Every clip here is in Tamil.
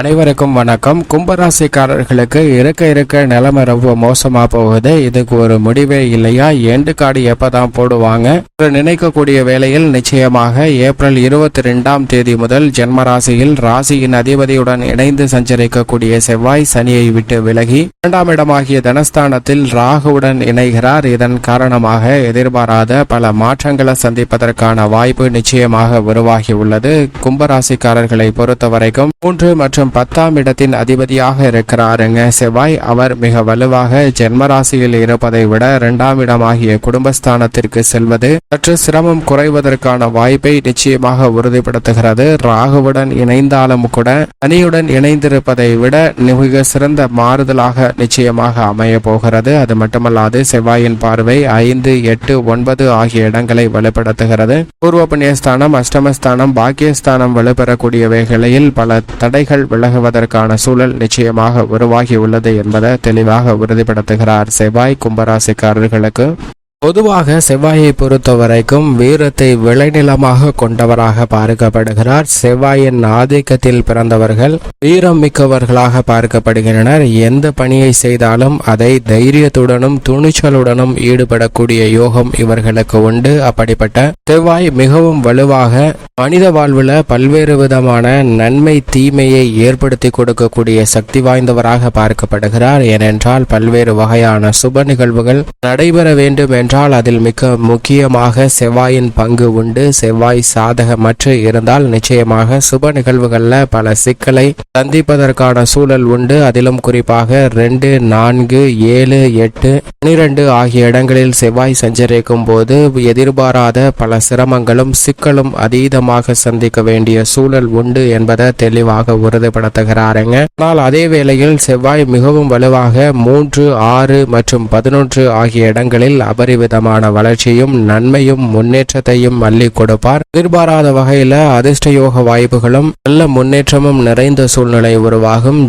அனைவருக்கும் வணக்கம். கும்பராசிக்காரர்களுக்கு இருக்க இருக்க நிலைமை ரொம்ப மோசமா போகுது. இதுக்கு ஒரு முடிவே இல்லையா? எண்டு காடு எப்பதான் போடுவாங்க? நினைக்கக்கூடிய வேளையில் நிச்சயமாக ஏப்ரல் இருபத்தி ரெண்டாம் தேதி முதல் ஜென்மராசியில் ராசியின் அதிபதியுடன் இணைந்து சஞ்சரிக்கக்கூடிய செவ்வாய் சனியை விட்டு விலகி இரண்டாம் இடமாகிய தனஸ்தானத்தில் ராகுவுடன் இணைகிறார். இதன் காரணமாக எதிர்பாராத பல மாற்றங்களை சந்திப்பதற்கான வாய்ப்பு நிச்சயமாக உருவாகி உள்ளது. கும்பராசிக்காரர்களை பொறுத்தவரைக்கும் மூன்று மற்றும் பத்தாம் இடத்தின் அதிபதியாக இருக்கிறாருங்க. செவ்வாய் அவர் மிக வலுவாக ஜென்மராசியில் இருப்பதை விட இரண்டாம் இடமாகிய குடும்பஸ்தானத்திற்கு செல்வது சற்று சிரமம் குறைவதற்கான வாய்ப்பை நிச்சயமாக உறுதிப்படுத்துகிறது. ராகுவுடன் இணைந்தாலும் கூட சனியுடன் இணைந்திருப்பதை விட மிக சிறந்த மாறுதலாக நிச்சயமாக அமைய போகிறது. அது மட்டுமல்லாது செவ்வாயின் பார்வை ஐந்து எட்டு ஒன்பது ஆகிய இடங்களை வலுப்படுத்துகிறது. பூர்வ புண்ணியஸ்தானம் அஷ்டமஸ்தானம் பாக்கியஸ்தானம் வலுப்பெறக்கூடிய வேளையில் பல தடைகள் விலகுவதற்கான சூழல் நிச்சயமாக உருவாகியுள்ளது என்பதை தெளிவாக உறுதிப்படுத்துகிறார். செவ்வாய் கும்பராசிக்காரர்களுக்கு பொதுவாக செவ்வாயை பொறுத்த வரைக்கும் வீரத்தை விளைநிலமாக கொண்டவராக பார்க்கப்படுகிறார். செவ்வாயின் ஆதிக்கத்தில் பிறந்தவர்கள் வீரம் மிக்கவர்களாக பார்க்கப்படுகின்றனர். எந்த பணியை செய்தாலும் அதை தைரியத்துடனும் துணிச்சலுடனும் ஈடுபடக்கூடிய யோகம் இவர்களுக்கு உண்டு. அப்படிப்பட்ட செவ்வாய் மிகவும் வலுவாக மனித வாழ்வில் பல்வேறு விதமான நன்மை தீமையை ஏற்படுத்தி கொடுக்கக்கூடிய சக்தி வாய்ந்தவராக பார்க்கப்படுகிறார். ஏனென்றால் பல்வேறு வகையான சுப நிகழ்வுகள் நடைபெற வேண்டும் என்றால் அதில் மிக முக்கியமாக செவ்வாயின் பங்கு உண்டு. செவ்வாய் சாதகமற்று இருந்தால் நிச்சயமாக சுப நிகழ்வுகளில் பல சிக்கலை சந்திப்பதற்கான சூழல் உண்டு. அதிலும் குறிப்பாக ரெண்டு நான்கு ஏழு எட்டு பனிரெண்டு ஆகிய இடங்களில் செவ்வாய் சஞ்சரிக்கும் போது எதிர்பாராத பல சிரமங்களும் சிக்கலும் அதீதமாக சந்திக்க வேண்டிய சூழல் உண்டு என்பதை தெளிவாக உறுதிப்படுத்துகிறாருங்க. ஆனால் அதே வேளையில் செவ்வாய் மிகவும் வலுவாக மூன்று ஆறு மற்றும் பதினொன்று ஆகிய இடங்களில் அபரி விதமான வளர்ச்சியும் நன்மையும் முன்னேற்றத்தையும் அள்ளி கொடுப்பார். எதிர்பாராத வகையில அதிர்ஷ்ட யோக வாய்ப்புகளும் நல்ல முன்னேற்றமும் நிறைந்த சூழ்நிலை உருவாகும்.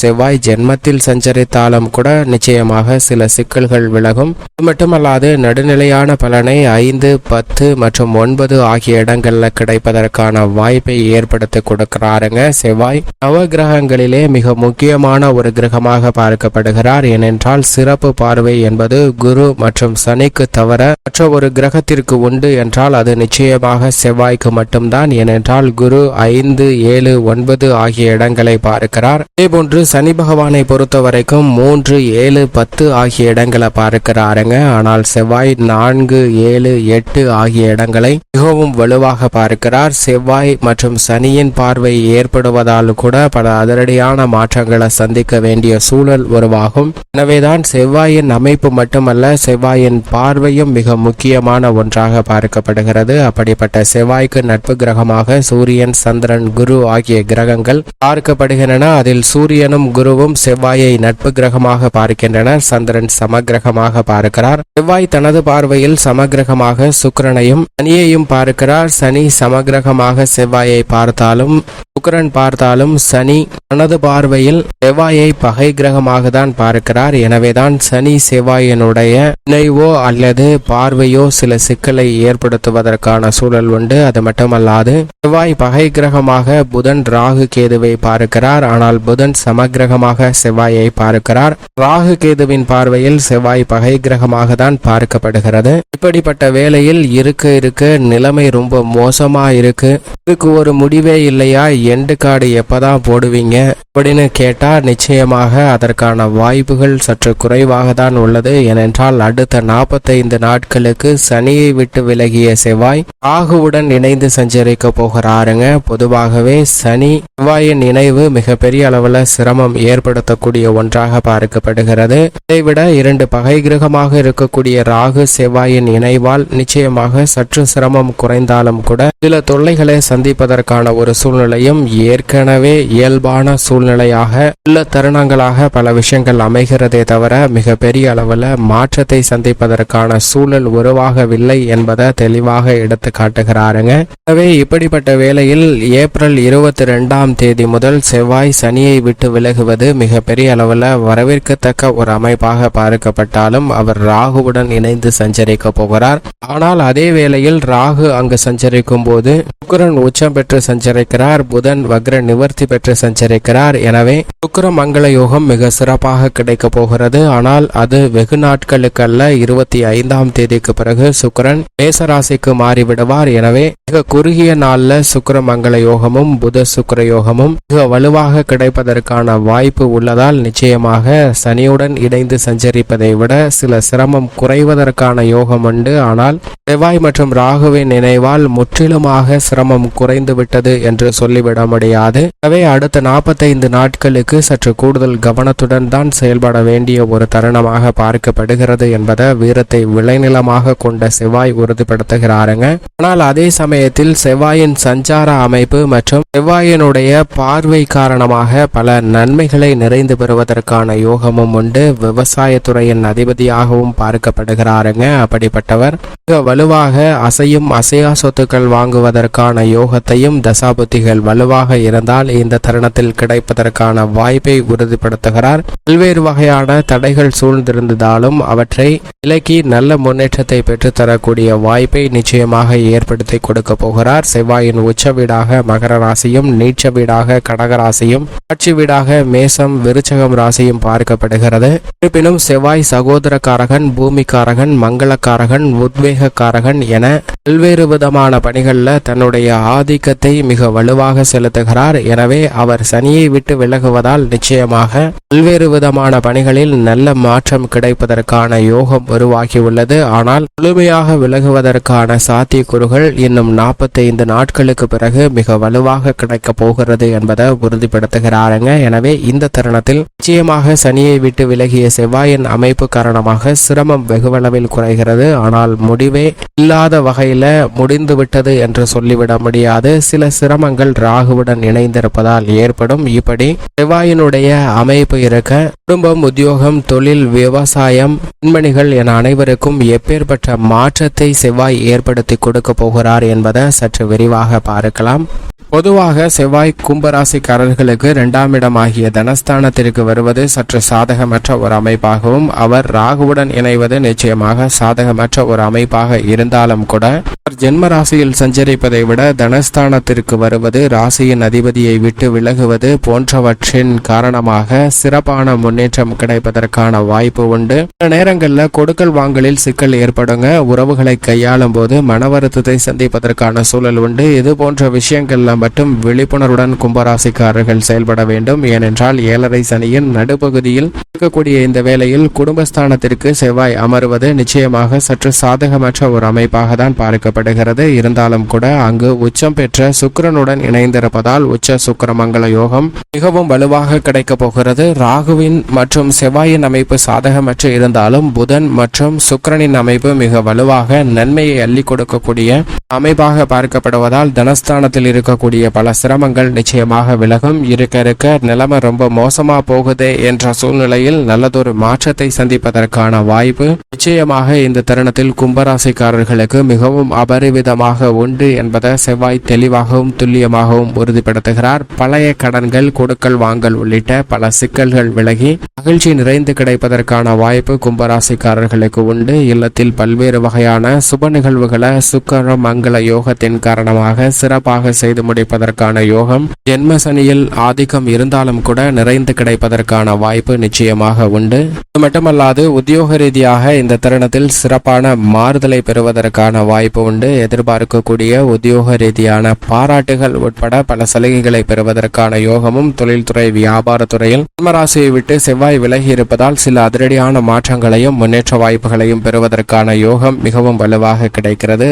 செவ்வாய் ஜென்மத்தில் சஞ்சரித்தாலும் கூட நிச்சயமாக சில சிக்கல்கள் விலகும். அது மட்டுமல்லாது நடுநிலையான பலனை ஐந்து பத்து மற்றும் ஒன்பது ஆகிய இடங்கள்ல கிடைப்பதற்கான வாய்ப்பை ஏற்படுத்தி கொடுக்கிறாருங்க செவ்வாய். நவ கிரகங்களிலே மிக முக்கியமான ஒரு கிரகமாக பார்க்கப்படுகிறார். ஏனென்றால் சிறப்பு பார்வை என்பது குரு மற்றும் சனி சனிக்கு தவிர மற்ற ஒரு கிரகத்திற்கு உண்டு என்றால் அது நிச்சயமாக செவ்வாய்க்கு மட்டும்தான். ஏனென்றால் குரு ஐந்து ஏழு ஒன்பது ஆகிய இடங்களை பார்க்கிறார். இதேபோன்று சனி பகவானை பொறுத்த வரைக்கும் மூன்று ஏழு பத்து ஆகிய இடங்களை பார்க்கிறாருங்க. ஆனால் செவ்வாய் நான்கு ஏழு எட்டு ஆகிய இடங்களை மிகவும் வலுவாக பார்க்கிறார். செவ்வாய் மற்றும் சனியின் பார்வை ஏற்படுவதால் கூட பல அதிரடியான மாற்றங்களை சந்திக்க வேண்டிய சூழல் உருவாகும். எனவேதான் செவ்வாயின் அமைப்பு மட்டுமல்ல செவ்வாயின் பார்வையும் மிக முக்கியமான ஒன்றாக பார்க்கப்படுகிறது. அப்படிப்பட்ட செவ்வாய்க்கு நட்பு கிரகமாக சூரியன் சந்திரன் குரு ஆகிய கிரகங்கள் பார்க்கப்படுகின்றன. அதில் சூரியனும் குருவும் செவ்வாயை நட்பு கிரகமாக பார்க்கின்றனர். சந்திரன் சமகிரகமாக பார்க்கிறார். செவ்வாய் தனது பார்வையில் சமகிரகமாக சுக்கிரனையும் சனியையும் பார்க்கிறார். சனி சமகிரகமாக செவ்வாயை பார்த்தாலும் சுக்கரன் பார்த்தாலும் சனி தனது பார்வையில் செவ்வாயை பகை கிரகமாக தான் பார்க்கிறார். எனவேதான் சனி செவ்வாயினுடைய நினைவோ அல்லது பார்வையோ சில சிக்கலை ஏற்படுத்துவதற்கான சூழல் உண்டு. அது மட்டுமல்லாது செவ்வாய் பகை கிரகமாக புதன் ராகு கேதுவை பார்க்கிறார். ஆனால் புதன் சமகிரகமாக செவ்வாயை பார்க்கிறார். ராகு கேதுவின் பார்வையில் செவ்வாய் பகை கிரகமாக தான் பார்க்கப்படுகிறது. இப்படிப்பட்ட வேளையில் இருக்க இருக்க நிலைமை ரொம்ப மோசமா இருக்கு இதுக்கு ஒரு முடிவே இல்லையா எண்டு கார்டு எப்பதான் போடுவீங்க? அப்படின்னு கேட்டால் நிச்சயமாக அதற்கான வாய்ப்புகள் சற்று குறைவாக தான் உள்ளது. ஏனென்றால் அடுத்த நாற்பத்தைந்து நாட்களுக்கு சனியை விட்டு விலகிய செவ்வாய் ராகுவுடன் இணைந்து சஞ்சரிக்க போகிறாருங்க. பொதுவாகவே சனி செவ்வாயின் இணைவு மிகப்பெரிய அளவுல சிரமம் ஏற்படுத்தக்கூடிய ஒன்றாக பார்க்கப்படுகிறது. இதைவிட இரண்டு பகை கிரகமாக இருக்கக்கூடிய ராகு செவ்வாயின் இணைவால் நிச்சயமாக சற்று சிரமம் குறைந்தாலும் கூட சில தொல்லைகளை சந்திப்பதற்கான ஒரு சூழ்நிலையும் ஏற்கனவே இயல்பான சூழ்நிலையாக உள்ள தருணங்களாக பல விஷயங்கள் அமைகிறதே தவிர மிக பெரிய அளவில் மாற்றத்தை சந்திப்பதற்கான சூழல் உருவாகவில்லை என்பதை தெளிவாக எடுத்து காட்டுகிறாருங்க. எனவே இப்படிப்பட்ட வேளையில் ஏப்ரல் இருபத்தி ரெண்டாம் தேதி முதல் செவ்வாய் சனியை விட்டு விலகுவது மிக பெரிய அளவில் வரவேற்கத்தக்க ஒரு அமைப்பாக பார்க்கப்பட்டாலும் அவர் ராகுவுடன் இணைந்து சஞ்சரிக்க போகிறார். ஆனால் அதே வேளையில் ராகு அங்கு சஞ்சரிக்கும் போது சுக்கரன் உச்சம் பெற்று சஞ்சரிக்கிறார். புதன் புதன் வக்ர நிவர்த்தி பெற்று சஞ்சரிக்கிறார். எனவே சுக்கர மங்கள யோகம் மிக சிறப்பாக கிடைக்க போகிறது. ஆனால் அது வெகு நாட்களுக்கல்ல இருபத்தி ஐந்தாம் தேதிக்கு பிறகு சுக்கரன் மேசராசிக்கு மாறிவிடுவார். எனவே மிக குறுகிய நாள்ல சுக்கர மங்கள யோகமும் புத சுக்கர யோகமும் மிக வலுவாக கிடைப்பதற்கான வாய்ப்பு உள்ளதால் நிச்சயமாக சனியுடன் இணைந்து சஞ்சரிப்பதை விட சில சிரமம் குறைவதற்கான யோகம் உண்டு. ஆனால் செவ்வாய் மற்றும் ராகுவின் நினைவால் முற்றிலுமாக சிரமம் குறைந்து விட்டது என்று சொல்லிவிட முடியாது எனவே அடுத்த நாற்பத்தைந்து நாட்களுக்கு சற்று கூடுதல் கவனத்துடன் தான் செயல்பட வேண்டிய ஒரு தருணமாக பார்க்கப்படுகிறது என்பதை வீரத்தை விளைநிலமாக கொண்ட செவ்வாய் உறுதிப்படுத்துகிறாருங்க. ஆனால் அதே சமயத்தில் செவ்வாயின் சஞ்சார அமைப்பு மற்றும் செவ்வாயினுடைய பார்வை காரணமாக பல நன்மைகளை நிறைந்து பெறுவதற்கான யோகமும் உண்டு. விவசாயத்துறையின் அதிபதியாகவும் பார்க்கப்படுகிறாருங்க. அப்படிப்பட்டவர் மிக வலுவாக அசையும் அசையா சொத்துக்கள் வாங்குவதற்கான யோகத்தையும் தசாபுத்திகள் வலுவாக இருந்தால் இந்த தருணத்தில் கிடைப்பதற்கான வாய்ப்பை உறுதிப்படுத்துகிறார். பல்வேறு வகையான தடைகள் சூழ்ந்திருந்ததாலும் அவற்றை விலக்கி நல்ல முன்னேற்றத்தை பெற்றுத்தரக்கூடிய வாய்ப்பை நிச்சயமாக ஏற்படுத்தி கொடுக்க போகிறார். செவ்வாயின் உச்ச வீடாக மகர ராசியும் நீச்ச வீடாக கடகராசியும் ஆட்சி வீடாக மேசம் விருச்சகம் ராசியும் பார்க்கப்படுகிறது. இருப்பினும் செவ்வாய் சகோதரக்காரகன் பூமிக்காரகன் மங்களக்காரகன் உத்வேகக்காரகன் என பல்வேறு விதமான பணிகளில் தன்னுடைய ஆதிக்கத்தை மிக வலுவாக செலுத்துகிறார். எனவே அவர் சனியை விட்டு விலகுவதால் நிச்சயமாக பல்வேறு விதமான பணிகளில் நல்ல மாற்றம் கிடைப்பதற்கான யோகம் உருவாகியுள்ளது. ஆனால் முழுமையாக விலகுவதற்கான சாத்தியக்கூறுகள் இன்னும் நாற்பத்தைந்து நாட்களுக்கு பிறகு மிக வலுவாக கிடைக்கப் போகிறது என்பதை உறுதிப்படுத்துகிறாருங்க. எனவே இந்த தருணத்தில் நிச்சயமாக சனியை விட்டு விலகிய செவ்வாயின் அமைப்பு காரணமாக சிரமம் வெகுவளவில் குறைகிறது. ஆனால் முடிவே இல்லாத வகையில முடிந்து விட்டது என்று சொல்லிவிட முடியாது. சில சிரமங்கள் ராகுவுடன் இணைந்திருப்பதால் ஏற்படும். இப்படி செவ்வாயினுடைய அமைப்பு இருக்க குடும்பம் உத்தியோகம் தொழில் விவசாயம் பெண்மணிகள் என அனைவருக்கும் எப்பேற்பட்ட மாற்றத்தை செவ்வாய் ஏற்படுத்தி கொடுக்க போகிறார் என்பதை சற்று விரிவாக பார்க்கலாம். பொதுவாக செவ்வாய் கும்பராசிக்காரர்களுக்கு இரண்டாம் இடமாகிய தனஸ்தானத்திற்கு வருவது சற்று சாதகமற்ற ஒரு அமைப்பாகவும் அவர் ராகுவுடன் இணைவது நிச்சயமாக சாதகமற்ற ஒரு அமைப்பாக இருந்தாலும் கூட அவர் ஜென்ம ராசியில் சஞ்சரிப்பதை விட தனஸ்தானத்திற்கு வருவது ராசியின் அதிபதியை விட்டு விலகுவது போன்றவற்றின் காரணமாக சிறப்பான முன்னேற்றம் கிடைப்பதற்கான வாய்ப்பு உண்டு. சில நேரங்களில் கொடுக்கல் வாங்கலில் சிக்கல் ஏற்படுங்க. உறவுகளை கையாளும் போது மன வருத்தத்தை சந்திப்பதற்கான சூழல் உண்டு. இது போன்ற விஷயங்கள்ல மட்டும் விழிப்புணர்வுடன் கும்பராசிக்காரர்கள் செயல்பட வேண்டும். ஏனென்றால் ஏழரை சனியின் நடுப்பகுதியில் இருக்கக்கூடிய இந்த வேளையில் குடும்பஸ்தானத்திற்கு செவ்வாய் அமர்வது நிச்சயமாக சற்று சாதகமற்ற ஒரு அமைப்பாக தான் பார்க்கப்படுகிறது. இருந்தாலும் கூட அங்கு உச்சம் பெற்ற சுக்கரனுடன் இணைந்திருப்பதால் உச்ச சுக்கிரமங்கல யோகம் மிகவும் வலுவாக கிடைக்கப் போகிறது. ராகுவின் மற்றும் செவ்வாயின் அமைப்பு சாதகமற்று இருந்தாலும் புதன் மற்றும் சுக்கரனின் அமைப்பு மிக வலுவாக நன்மையை அள்ளி கொடுக்கக்கூடிய அமைப்பாக பார்க்கப்படுவதால் தனஸ்தானத்தில் இருக்கக்கூடிய பல சிரமங்கள் நிச்சயமாக விலகும். இருக்க இருக்க நிலைமை ரொம்ப மோசமா போகுது என்ற சூழ்நிலையில் நல்லதொரு மாற்றத்தை சந்திப்பதற்கான வாய்ப்பு நிச்சயமாக இந்த தருணத்தில் கும்பராசிக்காரர்களுக்கு மிகவும் அபரிவிதமாக உண்டு என்பதை செவ்வாய் தெளிவாகவும் துல்லியமாகவும் உறுதிப்படுத்துகிறார். பழைய கடன்கள் கொடுக்கல் வாங்கல் உள்ளிட்ட பல சிக்கல்கள் விலகி மகிழ்ச்சி நிறைந்து கிடைப்பதற்கான வாய்ப்பு கும்பராசிக்காரர்களுக்கு உண்டு. இல்லத்தில் பல்வேறு வகையான சுப நிகழ்வுகளை சுக்கர மங்கள யோகத்தின் காரணமாக சிறப்பாக செய்து கிடைப்பதற்கான யோகம். ஜென்ம சனியில் ஆதிக்கம் இருந்தாலும் கூட நிறைந்து கிடைப்பதற்கான வாய்ப்பு நிச்சயமாக உண்டு. அது மட்டுமல்லாது உத்தியோக ரீதியாக இந்த தருணத்தில் சிறப்பான மாறுதலை பெறுவதற்கான வாய்ப்பு உண்டு. எதிர்பார்க்கக்கூடிய உத்தியோக ரீதியான பாராட்டுகள் உட்பட பல சலுகைகளை பெறுவதற்கான யோகமும் தொழில்துறை வியாபாரத்துறையில் ஜென்மராசியை விட்டு செவ்வாய் விலகி இருப்பதால் சில அதிரடியான மாற்றங்களையும் முன்னேற்ற வாய்ப்புகளையும் பெறுவதற்கான யோகம் மிகவும் வலுவாக கிடைக்கிறது.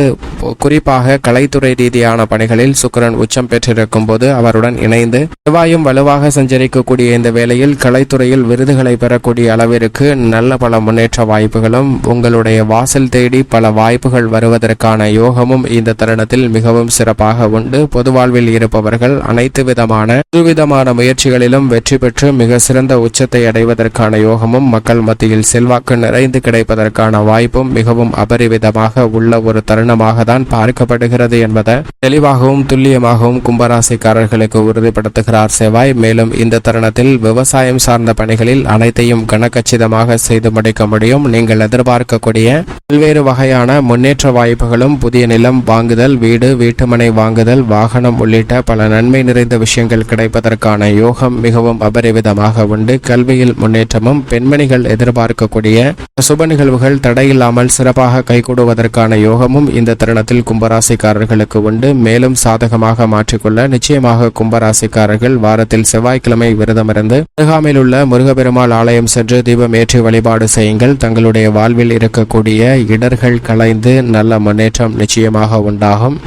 குறிப்பாக கலைத்துறை ரீதியான பணிகளில் சுக்கரன் உச்ச உச்சம் பெற்றிருக்கும் போது அவருடன் இணைந்து செவ்வாயும் வலுவாக சஞ்சரிக்கக்கூடிய இந்த வேளையில் கலைத்துறையில் விருதுகளை பெறக்கூடிய அளவிற்கு நல்ல பல முன்னேற்ற வாய்ப்புகளும் உங்களுடைய வாசல் தேடி பல வாய்ப்புகள் வருவதற்கான யோகமும் இந்த தருணத்தில் மிகவும் சிறப்பாக உண்டு. பொது வாழ்வில் இருப்பவர்கள் அனைத்து விதமான புதுவிதமான முயற்சிகளிலும் வெற்றி பெற்று மிக சிறந்த உச்சத்தை அடைவதற்கான யோகமும் மக்கள் மத்தியில் செல்வாக்கு நிறைந்து கிடைப்பதற்கான வாய்ப்பும் மிகவும் அபரிவிதமாக உள்ள ஒரு தருணமாக தான் பார்க்கப்படுகிறது என்பதை தெளிவாகவும் துல்லியமாகவும் கும்பராசிக்காரர்களுக்கு உறுதிப்படுத்துகிறார் செவ்வாய். மேலும் இந்த தருணத்தில் விவசாயம் சார்ந்த பணிகளில் அனைத்தையும் கனக்கச்சிதமாக செய்து முடிக்க முடியும். நீங்கள் எதிர்பார்க்கக்கூடிய பல்வேறு வகையான முன்னேற்ற வாய்ப்புகளும் புதிய நிலம் வாங்குதல் வீடு வீட்டுமனை வாங்குதல் வாகனம் உள்ளிட்ட பல நன்மை நிறைந்த விஷயங்கள் கிடைப்பதற்கான யோகம் மிகவும் அபரிவிதமாக உண்டு. கல்வியில் முன்னேற்றமும் பெண்மணிகள் எதிர்பார்க்கக்கூடிய சுப நிகழ்வுகள் தடையில்லாமல் சிறப்பாக கைகூடுவதற்கான யோகமும் இந்த தருணத்தில் கும்பராசிக்காரர்களுக்கு உண்டு. மேலும் சாதகமாக மாற்றிக்கொள்ள நிச்சயமாக கும்பராசிக்காரர்கள் வாரத்தில் செவ்வாய்க்கிழமை விரதமிருந்து அருகாமையில் உள்ள முருகப்பெருமாள் ஆலயம் சென்று தீபம் ஏற்றி வழிபாடு செய்யுங்கள். தங்களுடைய வாழ்வில் இருக்கக்கூடிய இடர்கள் கலைந்து நல்ல முன்னேற்றம் நிச்சயமாக உண்டாகும்.